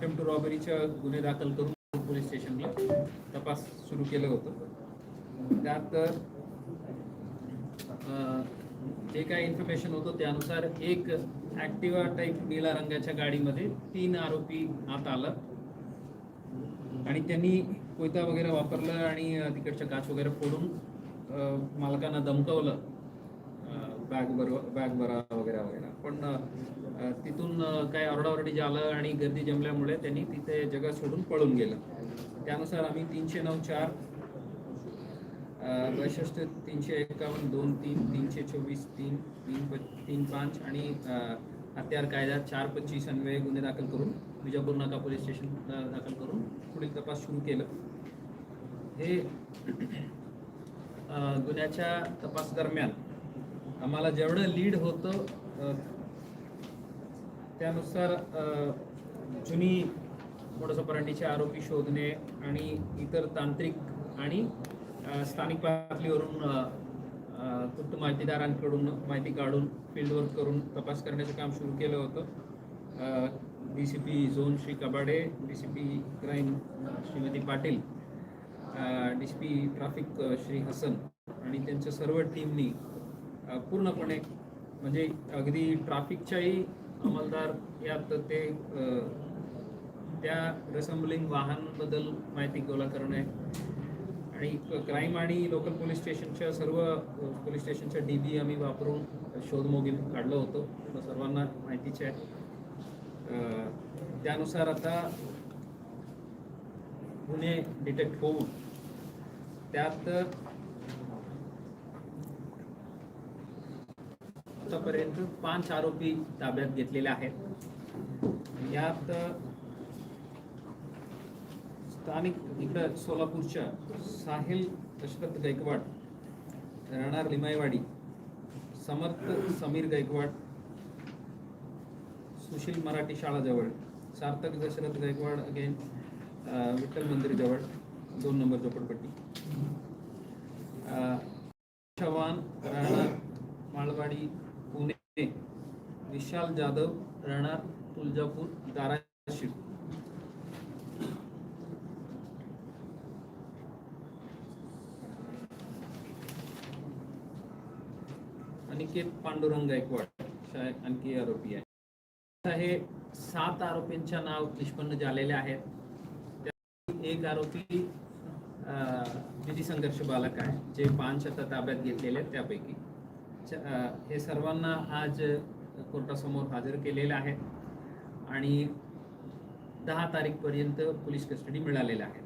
Attempt to रॉबरीच्या गुन्हे दाखल करून पोलीस स्टेशनला तपास सुरू केलं होतं. त्यात जे काय इन्फॉर्मेशन होतं त्यानुसार एक ॲक्टिवा टाईप निळा रंगाच्या गाडीमध्ये तीन आरोपी आत आलं. आणि त्यांनी कोयता वगैरे वापरलं आणि तिकडच्या काच वगैरे फोडून मालकांना धमकावलं. बॅग बर बॅग भरा वगैरे वगैरे पण तिथून काय ओरडाओरडी झालं आणि गर्दी जमल्यामुळे त्यांनी तिथे जगा सोडून पळून गेलं. त्यानुसार आम्ही तीनशे नऊ चार बैसष्ट तीनशे एकावन्न दोन तीन तीनशे चोवीस तीन तीन प तीन पाच आणि हत्यार कायदा चार पंचवीस अन्वये गुन्हे दाखल करून विजापूर नाका पोलीस स्टेशन दाखल करून पुढील तपास सुरू केलं. हे गुन्ह्याच्या तपास दरम्यान आम्हाला जेवढं लीड होतं त्यानुसार जुनी जुनी मोडसपरांडीचे आरोपी शोधणे आणि इतर तांत्रिक आणि स्थानिक पातळीवरून अ, माहितीदारांकडून माहिती काढून फील्डवर्क करून तपास करण्याचं काम सुरू केलं होतं. D C P zone Shri Kabade D C P crime Shrimati Patil D C P traffic Shri Hasan आणि त्यांच्या सर्व टीमनी पूर्णपणे. म्हणजे अगदी ट्राफिकच्याही अंमलदार यात ते त्या रेसम्बलिंग वाहनबद्दल माहिती गोळा करणे आणि क्राईम आणि लोकल पोलीस स्टेशनच्या सर्व पोलीस स्टेशनच्या डी बी आम्ही वापरून शोध मोहीम काढलं होतं. सर्वांना माहितीचे आहे. त्यानुसार आता गुन्हे डिटेक्ट होऊन त्यात आतापर्यंत पाच आरोपी ताब्यात घेतलेले आहेत. यात स्थानिक इकडं सोलापूरच्या साहिल दशरथ गायकवाड राहणार लिमायवाडी समर्थ समीर गायकवाड सुशील मराठी शाळाजवळ सार्थक दशरथ गायकवाड अगेन विठ्ठल मंदिरजवळ दोन नंबर झोपडपट्टी. चव्हाण राहणार माळवाडी विशाल जाधव राहणार तुळजापूर धाराशिव अनिकेत पांडुरंग गायकवाड शाय- आणखी आरोपी हे सात आरोपींच्या नाव निष्पन्न आहेत। एक आरोपी अं, विधी संघर्ष बालक आहे जे पाच आता ताब्यात घेतलेले त्यापैकी। हे सर्वांना आज कोर्टासमोर हजर केलेले आहे. आणि दहा तारीखपर्यंत पोलीस कस्टडी मिळालेलं आहे.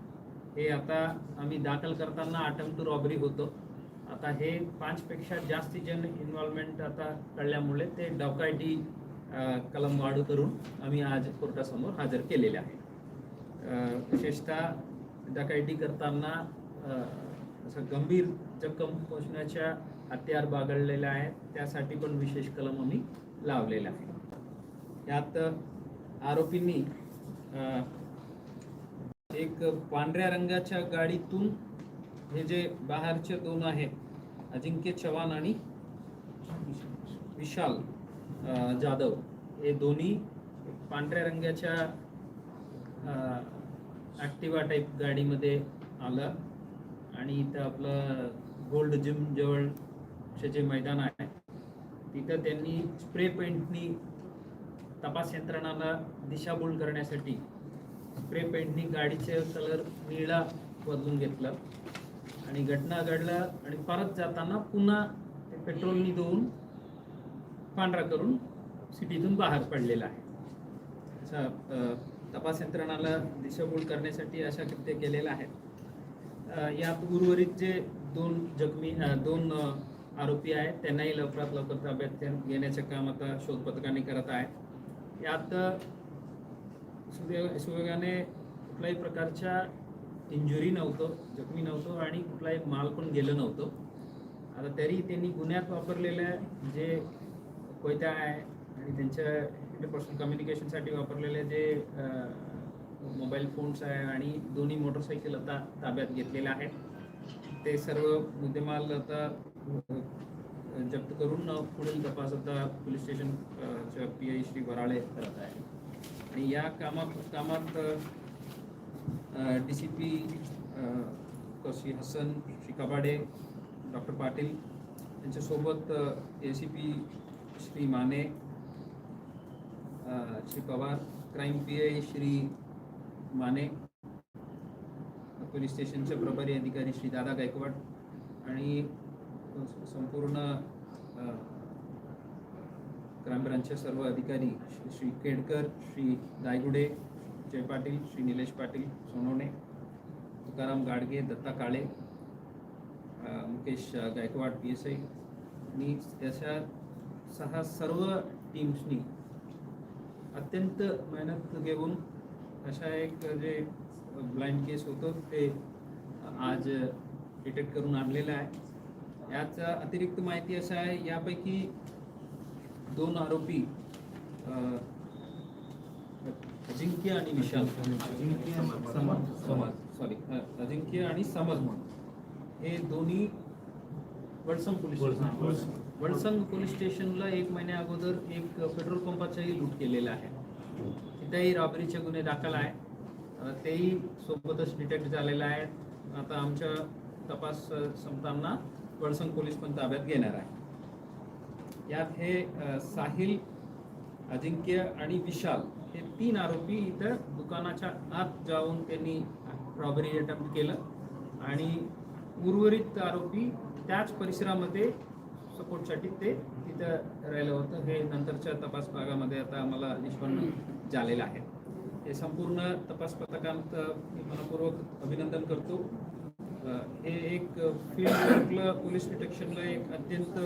हे आता आम्ही दाखल करताना अटम टू रॉबरी होतो. आता हे पाचपेक्षा जास्ती जण इन्व्हॉल्वमेंट आता कळल्यामुळे ते डॉकायटी कलम वाढू करून आम्ही आज कोर्टासमोर हजर केलेले आहे. विशेषतः डकायटी करताना असं गंभीर जखम पोचण्याच्या हत्यार बागळलेल्या आहेत. त्यासाठी पण विशेष कलम आम्ही लावलेले आहे यात आरोपींनी एक पांढऱ्या रंगाच्या गाडीतून हे जे बाहेरचे दोन आहेत अजिंक्य चव्हाण आणि विशाल जाधव हे दोन्ही पांढऱ्या रंगाच्या ॲक्टिवा टाईप गाडीमध्ये आलं. आणि इथं आपलं गोल्ड जिम जवळचे जे मैदान आहे. तिथं त्यांनी स्प्रे पेंटनी तपास यंत्रणाला दिशाभूल करण्यासाठी स्प्रे पेंटनी गाडीचे कलर निळा बदलून घेतलं. आणि घटना घडला आणि परत जाताना पुन्हा ते पेट्रोलनी धुवून पांढरा करून सिटीतून बाहेर पडलेला आहे. असा तपास यंत्रणाला दिशाभूल करण्यासाठी अशा कृत्य केलेलं आहे. यात उर्वरित जे दोन जखमी दोन आरोपी आहेत त्यांनाही लवकरात लवकर ताब्यात घेण्याचे काम आता शोध पथकाने करत आहे यात अ, सुदैव कुठल्याही प्रकारच्या इंजुरी नव्हतं जखमी नव्हतं आणि कुठलाही माल पण गेलं नव्हतं. आता तरी त्यांनी गुन्ह्यात वापरलेल्या जे कोयत्या आहे आणि त्यांच्या इंटरपर्सनल कम्युनिकेशनसाठी वापरलेले जे मोबाईल फोन्स आहे आणि दोन्ही मोटरसायकल आता ताब्यात घेतलेले आहेत. ते सर्व मुद्देमाल आता जप्त करून पुढील तपास आता police station P I Shri Varale करत आहे. आणि या कामात कामात डी सी पी कशी हसन श्री कबाडे डॉक्टर पाटील यांच्यासोबत A C P Shri Mane Shri Pawar crime P I Shri Mane police स्टेशनचे प्रभारी अधिकारी श्री दादा गायकवाड आणि संपूर्ण क्राईम ब्रांचचे सर्व अधिकारी Shri- Shri Kedkar Shri Daigude Jay Patil Shri Nilesh Patil Sonawane Tukaram Gadge Datta Kale Mukesh Gaikwad P S I आणि त्याच्या सहा सर्व टीम्सनी अत्यंत मेहनत घेऊन अशा एक जे ब्लाइंड केस होतं ते आज डिटेक्ट करून आणलेलं आहे. याचा अतिरिक्त माहिती असं आहे यापैकी दोन आरोपी अजिंक्य आणि विशाल सॉरी अजिंक्य आणि समज हे दोन्ही वडसंग पोलीस वडसंग पोलीस स्टेशनला एक महिन्या अगोदर एक पेट्रोल पंपाचाही लूट केलेला आहे. तिथेही रॉबरीचे गुन्हे दाखल आहे. तेही सोबतच डिटेक्ट झालेलं आहे. आता आमच्या तपास संपताना वडसंग पोलीस पण ताब्यात घेणार आहे. यात हे साहिल अजिंक्य आणि विशाल हे तीन आरोपी इथं दुकानाच्या आत जाऊन त्यांनी रॉबरी अटेम्प्ट केलं. आणि उर्वरित आरोपी त्याच परिसरामध्ये सपोर्टसाठी ते तिथं राहिलं होतं. हे नंतरच्या तपास भागामध्ये आता आम्हाला निष्पन्न झालेलं आहे. हे संपूर्ण तपास पथकांत मी मनपूर्वक अभिनंदन करतो. हे एक फील्ड वर्कला पोलीस डिटेक्शनला एक अत्यंत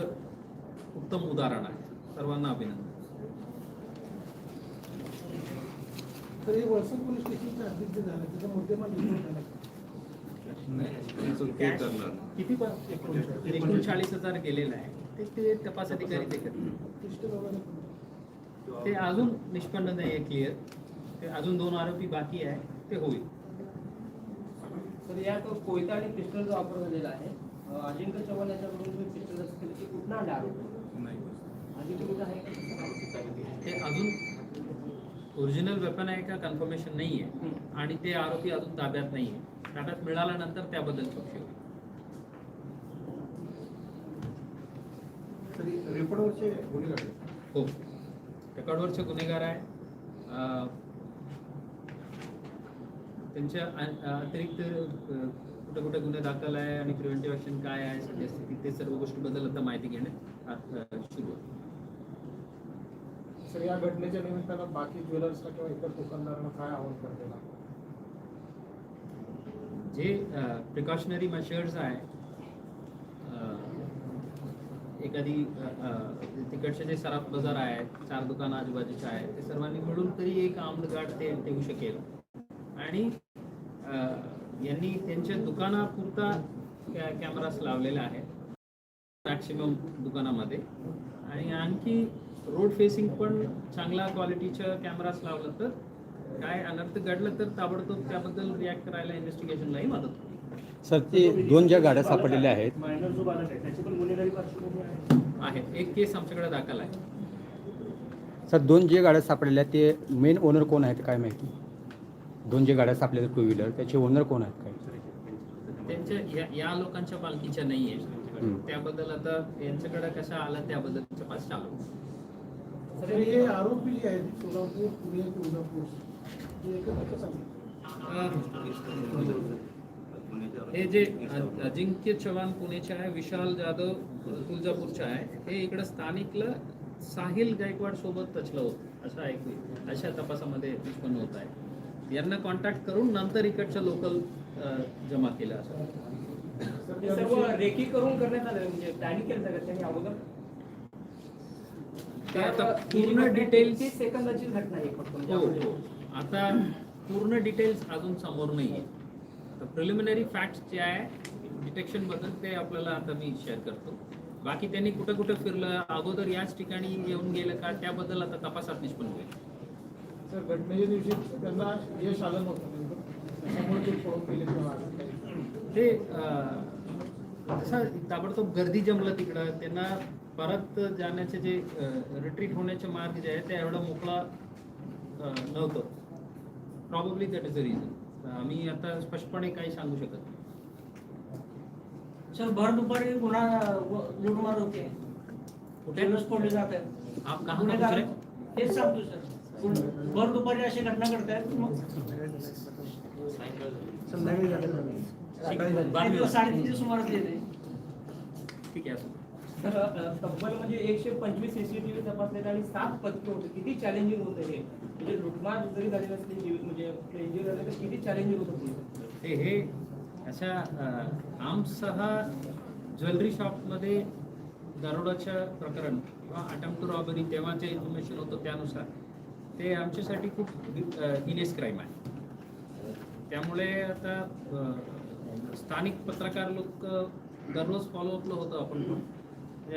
उत्तम उदाहरण आहे. सर्वांना अभिनंदन. तर हे वळसंग पोलीस स्टेशनच्या हद्दीत जे झालं त्याचा मुद्देमाल निर्माण झाला. का? किती पण एकोणचाळीस हजार गेलेलं आहे. ते तपास अधिकारी ते पण. ते अजून निष्पन्न नाही आहे क्लिअर ते अजून दोन आरोपी बाकी आहे ते होईल तर यात कोयता आणि पिस्टल जो वापर झालेला आहे अजिंक्य चव्हाण याच्याकडून तुम्ही पिस्टल असं केलं की कुठं आणलं आरोप अजिंक्य कुठं आहे का? ते अजून ओरिजिनल वेपन आहे का कन्फर्मेशन नाही आहे आणि ते आरोपी अजून ताब्यात नाही आहे ताब्यात मिळाल्यानंतर त्याबद्दल चौकशी होईल तरी रेकॉर्डवरचे गुन्हेगार आहेत. हो. रेकॉर्डवरचे गुन्हेगार आहे अं, त्यांच्या अ- अतिरिक्त अ, कुठे कुठे गुन्हे दाखल आहे आणि प्रिव्हेंटिव्ह ॲक्शन काय आहे सद्यस्थिती ते सर्व गोष्टीबद्दल आता माहिती घेणे अ, सुरू आहे सर या घटनेच्या निमित्तानं बाकी ज्वेलर्सला किंवा इतर दुकानदारांना काय आवाहन करते जे प्रिकॉशनरी मेजर्स आहे एखादी तिकडचे जे सराफ बाजार आहेत चार दुकानं आजूबाजूचे आहेत ते सर्वांनी मिळून तरी एक आर्म्ड गार्ड ते ठेवू शकेल. आणि यांनी त्यांच्या दुकानापुरता कॅ कॅमेरास लावलेला आहे मॅक्सिमम दुकानामध्ये. आणि आणखी रोड फेसिंग पण चांगला क्वालिटीच्या कॅमेरास लावलं तर काय अनर्थ घडलं तर ताबडतोब त्याबद्दल रिॲक्ट करायला इन्व्हेस्टिगेशनलाही मदत होईल. सर ते दोन ज्या गाड्या सापडलेल्या आहेत. मायनर जो बालक आहे एक केस आमच्याकडे दाखल आहे. सर दोन जे गाड्या सापडलेल्या आहेत ते मेन ओनर कोण आहेत काय माहिती? दोन जे गाड्या सापडलेल्या टू व्हीलर त्याचे ओनर कोण आहेत काय? त्यांच्या या, या लोकांच्या पालखीच्या नाही आहे हम्म. त्याबद्दल आता यांच्याकडे कशा आलं त्याबद्दल तपास चालू. आहे. हे आरोपी जे आहेत सोलापूर पुणे हे एकत्र चालले हे जे अजिंक्य चव्हाण पुणेचे आहे विशाल जाधव तुळजापूरचे आहे हे इकडं स्थानिकला साहिल गायकवाड सोबत टचलं होतं असं ऐकू अशा तपासामध्ये निष्पन्न होत आहे. यांना कॉन्टॅक्ट करून नंतर इकडच्या लोकल जमा केलं असं. सर्व रेकी करून करण्यात आलं म्हणजे प्लॅनिंग केलं जातं त्यांनी अगोदर? ते आता पूर्ण डिटेल्स सेकंदाची घटना आहे हो आपण- हो आता पूर्ण डिटेल्स अजून समोर नाही आहे तर प्रिलिमिनरी फॅक्ट्स जे आहे डिटेक्शनबद्दल ते आपल्याला आता मी शेअर करतो. बाकी त्यांनी कुठं कुठं फिरलं अगोदर याच ठिकाणी येऊन गेलं का त्याबद्दल आता तपासात निष्पन्न होईल. सर घटनेच्या दिवशी त्यांना यश आलं नव्हतं ते असं अं, जसं ताबडतोब गर्दी जमलं तिकडं त्यांना परत जाण्याचे जे रिट्रीट होण्याचे मार्ग जे आहे ते एवढा मोकळा अ, नव्हतं. Probably that is the reason आम्ही आता स्पष्टपणे काही सांगू शकत नाही. सर भर दुपारी गुन्हा लूटमार होते. कुठे? टेलर्स फोडले जात आहेत. आप कहाँ गुन्हेगार का दुसरे? हेच सांगतो सर. भर दुपारी अशी घटना घडतायत मग? दिवस साडेतीनच्या सुमारास येते ठीक आहे तब्बल म्हणजे एकशे पंचवीस सीसीटीव्ही तपासले आणि सात पथके होते. किती चॅलेंजिंग होतं हे? म्हणजे लुटमार जरी झाली नसली जीव- म्हणजे इंजिन झाले तर किती चॅलेंजिंग होतं ते हे अशा आमसह ज्वेलरी शॉपमध्ये दरोडाच्या प्रकरण किंवा अटेम्प्ट टू रॉबरी तेव्हा जे इन्फॉर्मेशन होतं त्यानुसार. ते आमच्यासाठी खूप हिनेस क्राईम आहे. त्यामुळे आता स्थानिक पत्रकार लोक दररोज फॉलोअपला होतं आपण पण.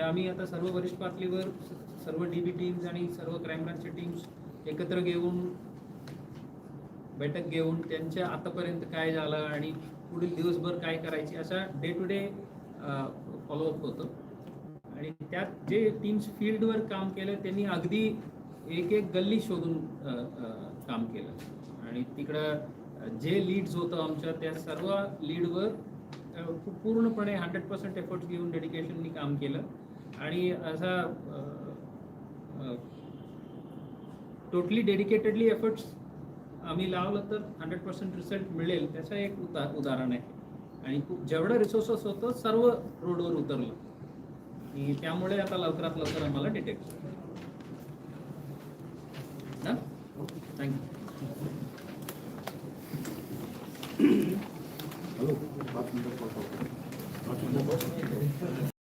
आम्ही आता सर्व वरिष्ठ पातळीवर सर्व डी बी टीम्स आणि सर्व क्राईम ब्रांचच्या टीम्स एकत्र घेऊन बैठक घेऊन त्यांच्या आतापर्यंत काय झालं आणि पुढील दिवसभर काय करायची असा डे टू डे फॉलोअप होतं. आणि त्यात जे टीम्स फील्डवर काम केलं त्यांनी अगदी एक एक गल्ली शोधून काम केलं. आणि तिकडं जे लीड्स होतं आमच्या त्या सर्व लीडवर खूप पूर्णपणे हंड्रेड पर्सेंट एफर्ट्स घेऊन डेडिकेशननी काम केलं. आणि असा टोटली डेडिकेटेडली एफर्ट्स आम्ही लावलं तर हंड्रेड पर्सेंट रिझल्ट मिळेल त्याचं एक उदा उदाहरण आहे. आणि खूप जेवढं रिसोर्सेस होतं सर्व रोडवर उतरलं. आणि त्यामुळे आता लवकरात लवकर आम्हाला detect quinta por favor. Na quinta por favor.